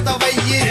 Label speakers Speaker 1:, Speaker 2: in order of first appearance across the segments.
Speaker 1: Solta
Speaker 2: o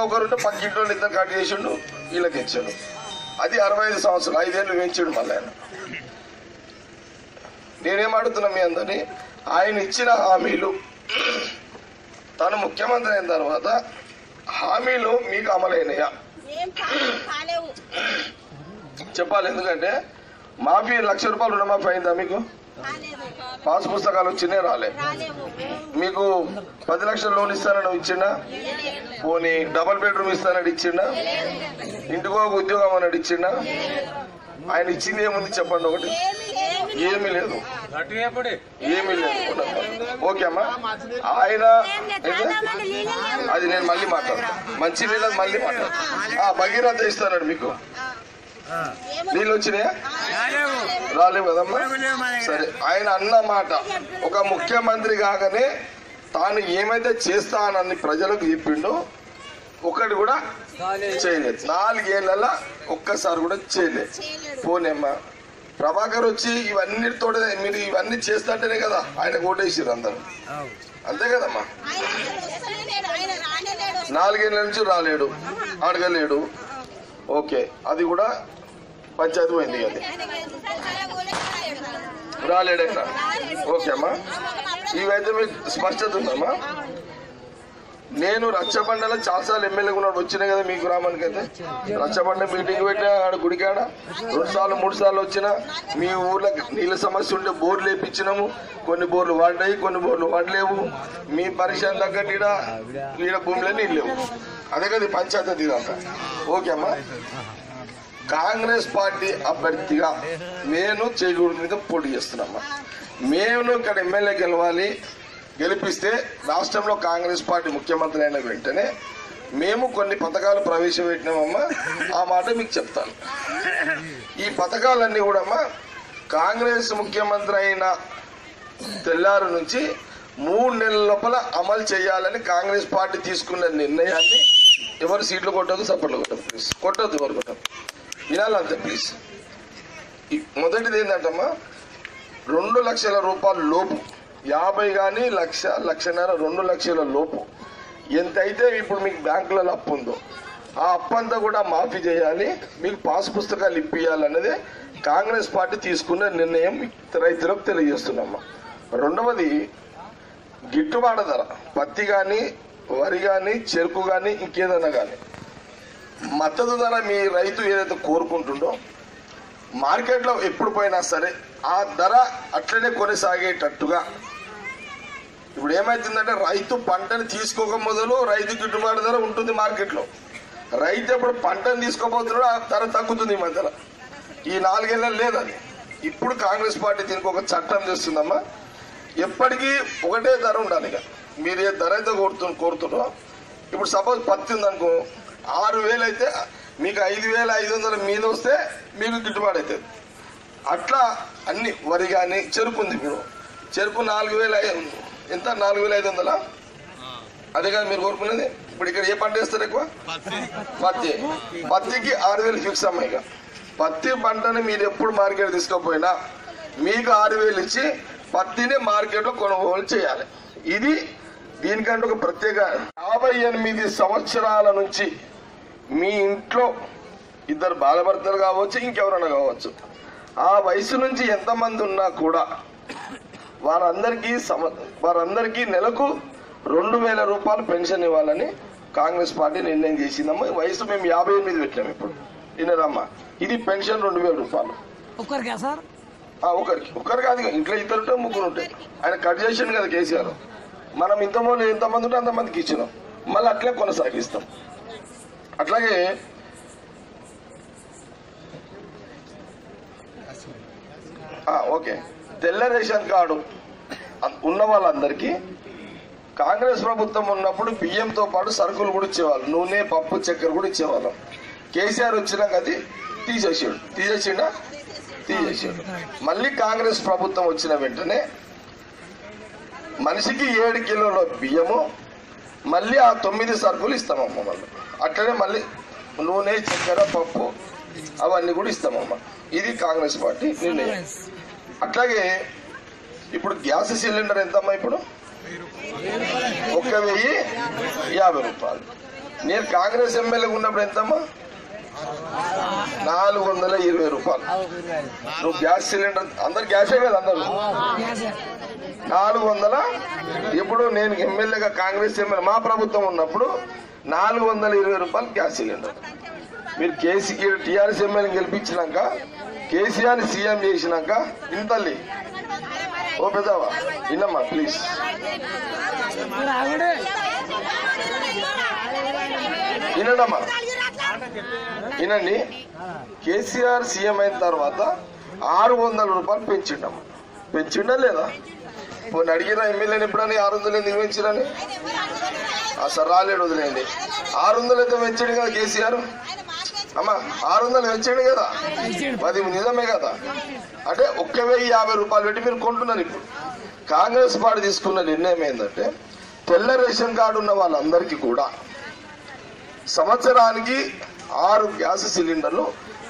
Speaker 2: ఒకరుంటే పక్కింట్లో ఇద్దరు cut చేసిండు వీళ్ళకి ఇచ్చాడు. అది అరవై ఐదు సంవత్సరాలు ఐదేళ్ళు పెంచాడు మళ్ళీ ఆయన. నేనేం అడుగుతున్నా మీ అందరినీ ఆయన ఇచ్చిన హామీలు తను ముఖ్యమంత్రి అయిన తర్వాత హామీలు మీకు అమలైనయా? చెప్పాలి ఎందుకంటే మాఫీ లక్ష రూపాయలు రుణమాఫీ అయిందా మీకు? పాస్ పుస్తకాలు వచ్చినాయి రాలే. మీకు పది లక్షల లోన్ ఇస్తానని ఇచ్చిండా? పోనీ డబల్ బెడ్రూమ్ ఇస్తానని ఇచ్చిండా? ఇంటికో ఉద్యోగం అని ఇచ్చిండా? ఆయన ఇచ్చింది ఏముంది చెప్పండి ఒకటి.
Speaker 3: ఏమి ఏమీ
Speaker 2: లేదు. ఏమీ లేదు. ఓకే అమ్మా. ఆయన అది నేను మళ్ళీ మాట్లాడతాను మంచి నీళ్ళది మళ్ళీ మాట్లాడతాను ఆ, భగీరథ ఇస్తానండి మీకు. నీళ్ళు వచ్చినాయా? రాలేవు కదమ్మా సరే ఆయన అన్న మాట. ఒక ముఖ్యమంత్రి కాగానే తాను ఏమైతే చేస్తానని ప్రజలకు చెప్పిండో ఒకటి కూడా చేయలేదు. నాలుగేళ్ళ ఒక్కసారి కూడా చేయలేదు. పోనేమ్మా ప్రభాకర్ వచ్చి ఇవన్నిటితో మీరు ఇవన్నీ చేస్తుంటేనే కదా ఆయన ఓటేసారు అందరూ. అంతే కదమ్మా? నాలుగేళ్ళ నుంచి రాలేడు అడగలేడు. ఓకే అది కూడా పంచాయతీ పోయింది అది. రాలేడేనా ఓకే అమ్మా. ఇవైతే మీకు స్పష్టత ఉందమ్మా. నేను రచ్చబండలో చాలాసార్లు ఎమ్మెల్యే కూడా వచ్చినా కదా మీ గ్రామానికి అయితే. రచ్చబండ మీటింగ్ పెట్టినా ఆడ గుడికాడ రెండు సార్లు మూడు సార్లు వచ్చినా మీ ఊర్లో నీళ్ళ సమస్య ఉంటే బోర్లు వేపించినాము. కొన్ని బోర్లు వాడినాయి కొన్ని బోర్లు వాడలేవు. మీ పరిశ్రమ తగ్గట్టు ఈడ ఈడ భూమిలో నీళ్ళు లేవు. అదే కదా పంచాయతీ ఇదంతా ఓకే అమ్మా. కాంగ్రెస్ పార్టీ అభ్యర్థిగా నేను చేకూరు మీద పోటీ చేస్తున్నామ్మా మేము ఇక్కడ ఎమ్మెల్యే గెలవాలి గెలిపిస్తే రాష్ట్రంలో కాంగ్రెస్ పార్టీ ముఖ్యమంత్రి అయిన వెంటనే మేము కొన్ని పథకాలు ప్రవేశపెట్టినామమ్మా. ఆ మాట మీకు చెప్తాను. ఈ పథకాలన్నీ కూడా అమ్మా కాంగ్రెస్ ముఖ్యమంత్రి అయిన తెల్లారు నుంచి మూడు నెలల లోపల అమలు చేయాలని కాంగ్రెస్ పార్టీ తీసుకున్న నిర్ణయాన్ని ఎవరు సీట్లు కొట్టదు సపోర్ట్లు కొట్టదు ప్లీజ్ కొట్టద్దు ఎవరు కొట్టదు వినాలంతే ప్లీజ్ మొదటిది ఏంటంటమ్మా? రెండు లక్షల రూపాయల లోపు. యాభై కానీ లక్ష లక్షన్నర రెండు లక్షల లోపు. ఎంతైతే ఇప్పుడు మీకు బ్యాంకులలో అప్పు ఉందో ఆ అప్పు అంతా కూడా మాఫీ చేయాలి మీకు పాస్ పుస్తకాలు ఇప్పియాలన్నదే కాంగ్రెస్ పార్టీ తీసుకున్న నిర్ణయం రైతులకు తెలియజేస్తున్నామ్మా రెండవది గిట్టుబాటు ధర. పత్తి కానీ వరి కానీ చెరుకు కానీ ఇంకేదైనా కానీ మద్దతు ధర మీ రైతు ఏదైతే కోరుకుంటుండో మార్కెట్లో ఎప్పుడు పోయినా సరే ఆ ధర అట్లనే కొనసాగేటట్టుగా ఇప్పుడు ఏమైతుందంటే రైతు పంటని తీసుకోక మొదలు రైతు గిట్టుబాటు ధర ఉంటుంది మార్కెట్లో. రైతు ఎప్పుడు పంటను తీసుకోబోతున్నాడో ఆ ధర తగ్గుతుంది ఈ మధ్యలో ఈ నాలుగేళ్ళ లేదని. ఇప్పుడు కాంగ్రెస్ పార్టీ దీనికి ఒక చట్టం చేస్తుందమ్మా. ఎప్పటికీ ఒకటే ధర ఉండాలి ఇక మీరు ఏ ధర అయితే కోరుతు కోరుతున్నారో ఇప్పుడు సపోజ్ పత్తి ఉందనుకో ఆరు వేలు అయితే మీకు ఐదు వేల ఐదు వందల మీద వస్తే మీకు గిట్టుబాటు అవుతుంది. అట్లా అన్ని వరి కానీ చెరుకు ఉంది ఇప్పుడు చెరుకు నాలుగు వేల ఎంత? నాలుగు వేల ఐదు వందలా? అదే కదా మీరు కోరుకునేది ఇప్పుడు ఇక్కడ ఏ పంట వేస్తారు ఎక్కువ? పత్తి. పత్తికి ఆరు వేలు ఫిక్స్ అమ్మాయి ఇక. పత్తి పంటని మీరు ఎప్పుడు మార్కెట్ తీసుకోపోయినా మీకు ఆరు వేలు ఇచ్చి పత్తిని మార్కెట్లో కొనుగోలు చేయాలి. ఇది దీనికంటే ఒక ప్రత్యేక యాభై ఎనిమిది సంవత్సరాల నుంచి మీ ఇంట్లో ఇద్దరు బాధపడతారు కావచ్చు ఇంకెవరైనా కావచ్చు. ఆ వయసు నుంచి ఎంతమంది ఉన్నా కూడా వారందరికీ సమ వారందరికీ నెలకు రెండు వేల రూపాయలు పెన్షన్ ఇవ్వాలని కాంగ్రెస్ పార్టీ నిర్ణయం చేసిందమ్మా. వయసు మేము యాభై ఎనిమిది పెట్టినాం ఇప్పుడు. వినరమ్మా. ఇది పెన్షన్ రెండు వేల రూపాయలు.
Speaker 4: ఒక్కరికా సార్?
Speaker 2: ఒకరికి ఒకరు కాదు ఇంట్లో ఇద్దరు ఉంటే ముగ్గురు ఉంటాయి ఆయన కట్ చేసిండు కదా కేసీఆర్. మనం ఇంతమంది ఎంతమంది ఉంటే అంతమందికి ఇచ్చినాం. మళ్ళీ అట్లే కొనసాగిస్తాం. అట్లాగే ఓకే. తెల్ల రేషన్ కార్డు ఉన్న వాళ్ళందరికీ కాంగ్రెస్ ప్రభుత్వం ఉన్నప్పుడు బియ్యంతో పాటు సరుకులు కూడా ఇచ్చేవాళ్ళు. నూనె పప్పు చక్కెర కూడా ఇచ్చేవాళ్ళం. కేసీఆర్ వచ్చినాక అది తీసేసాడు. తీసేసిండా? తీసేసాడు. మళ్ళీ కాంగ్రెస్ ప్రభుత్వం వచ్చిన వెంటనే మనిషికి ఏడు కిలోల బియ్యము మళ్ళీ ఆ తొమ్మిది సరుకులు ఇస్తామమ్మ మళ్ళీ అట్లనే మళ్ళీ నూనె చక్కెర పప్పు అవన్నీ కూడా ఇస్తామమ్మ. ఇది కాంగ్రెస్ పార్టీ నిర్ణయం. అట్లాగే ఇప్పుడు గ్యాస్ సిలిండర్ ఎంతమ్మా ఇప్పుడు? ఒక వెయ్యి యాభై రూపాయలు. నేను కాంగ్రెస్ ఎమ్మెల్యే ఉన్నప్పుడు ఎంతమ్మా? నాలుగు వందల ఇరవై రూపాయలు. నువ్వు గ్యాస్ సిలిండర్ అందరు గ్యాసే కదా అందరు? నాలుగు వందల? ఇప్పుడు నేను ఎమ్మెల్యేగా కాంగ్రెస్ ఎమ్మెల్యే మా ప్రభుత్వం ఉన్నప్పుడు నాలుగు వందల ఇరవై రూపాయలు గ్యాస్ సిలిండర్. మీరు కేసీ టీఆర్ఎస్ ఎమ్మెల్యే గెలిపించినాక కేసీఆర్ సీఎం చేసినాక ఇంతల్లి ఓ పెద్దవా ఇన్నమ్మా ప్లీజ్ వినండమ్మా. వినండి. కేసీఆర్ సీఎం అయిన తర్వాత ఆరు వందల రూపాయలు పెంచిండమ్మా. పెంచిండా లేదా? పోనీ అడిగిన ఎమ్మెల్యేని ఎప్పుడని ఆరు వందలు ఎందుకు పెంచిరని అసలు రాలేడు వదిలేండి ఆరు వందలు అయితే పెంచాడు కదా కేసీఆర్. అమ్మా ఆరు వందలు పెంచాడు కదా. అది నిజమే కదా. అంటే ఒక్క వెయ్యి యాభై రూపాయలు పెట్టి మీరు కొంటున్నారు ఇప్పుడు. కాంగ్రెస్ పార్టీ తీసుకున్న నిర్ణయం ఏంటంటే తెల్ల రేషన్ కార్డు ఉన్న వాళ్ళందరికీ కూడా సంవత్సరానికి ఆరు గ్యాస్ సిలిండర్లు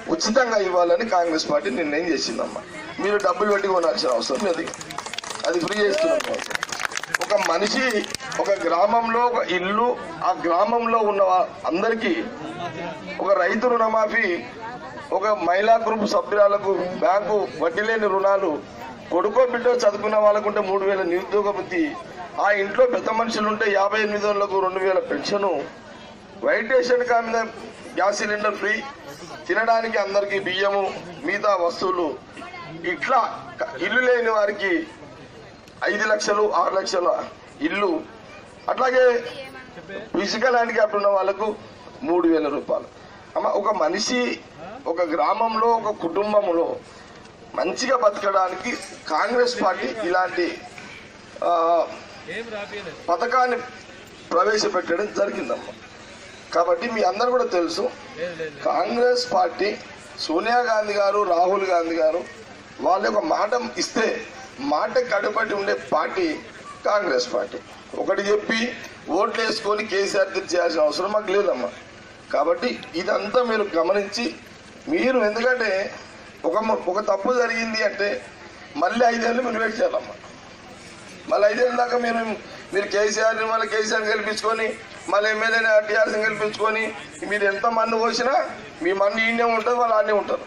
Speaker 2: ఉచితంగా ఇవ్వాలని కాంగ్రెస్ పార్టీ నిర్ణయం చేసిందమ్మా. మీరు డబ్బులు పెట్టి కొనాల్సిన అవసరం లేదు. అది ఫ్రీ చేస్తున్నాం. ఒక మనిషి ఒక గ్రామంలో ఒక ఇల్లు ఆ గ్రామంలో ఉన్న అందరికీ ఒక రైతు రుణమాఫీ ఒక మహిళా గ్రూప్ సభ్యురాలకు బ్యాంకు వడ్డీ లేని రుణాలు కొడుకో బిడ్డో చదువుకున్న వాళ్ళకుంటే మూడు వేల నిరుద్యోగ వృత్తి ఆ ఇంట్లో పెద్ద మనుషులు ఉంటే యాభై ఎనిమిది వందలకు రెండు వేల పెన్షను వైట్ రేషన్ కార్డు మీద గ్యాస్ సిలిండర్ ఫ్రీ తినడానికి అందరికీ బియ్యము మిగతా వస్తువులు ఇట్లా ఇల్లు లేని వారికి ఐదు లక్షలు ఆరు లక్షల ఇల్లు. అట్లాగే ఫిజికల్ హ్యాండిక్యాప్ ఉన్న వాళ్ళకు మూడు వేల రూపాయలు. అమ్మ ఒక మనిషి ఒక గ్రామంలో ఒక కుటుంబంలో మంచిగా బతకడానికి కాంగ్రెస్ పార్టీ ఇలాంటి పథకాన్ని ప్రవేశపెట్టడం జరిగిందమ్మా. కాబట్టి మీ అందరు కూడా తెలుసు కాంగ్రెస్ పార్టీ సోనియా గాంధీ గారు రాహుల్ గాంధీ గారు వాళ్ళ యొక్క మాట ఇస్తే మాట కడబడి ఉండే పార్టీ కాంగ్రెస్ పార్టీ. ఒకటి చెప్పి ఓట్లు వేసుకొని కేసీఆర్ తెచ్చేయాల్సిన అవసరం మాకు లేదమ్మా. కాబట్టి ఇదంతా మీరు గమనించి మీరు ఎందుకంటే ఒక ఒక తప్పు జరిగింది అంటే మళ్ళీ ఐదేళ్ళు మీరు వెయిట్ చేయాలమ్మా. మళ్ళీ ఐదేళ్ళ దాకా మీరు మీరు కేసీఆర్ని మళ్ళీ కేసీఆర్ గెలిపించుకొని మళ్ళీ ఎమ్మెల్యేని టీఆర్ఎస్ గెలిపించుకొని మీరు ఎంత మన్ను పోసినా మీ మన్ను ఈయనే ఉంటుంది వాళ్ళు ఆడనే ఉంటారు.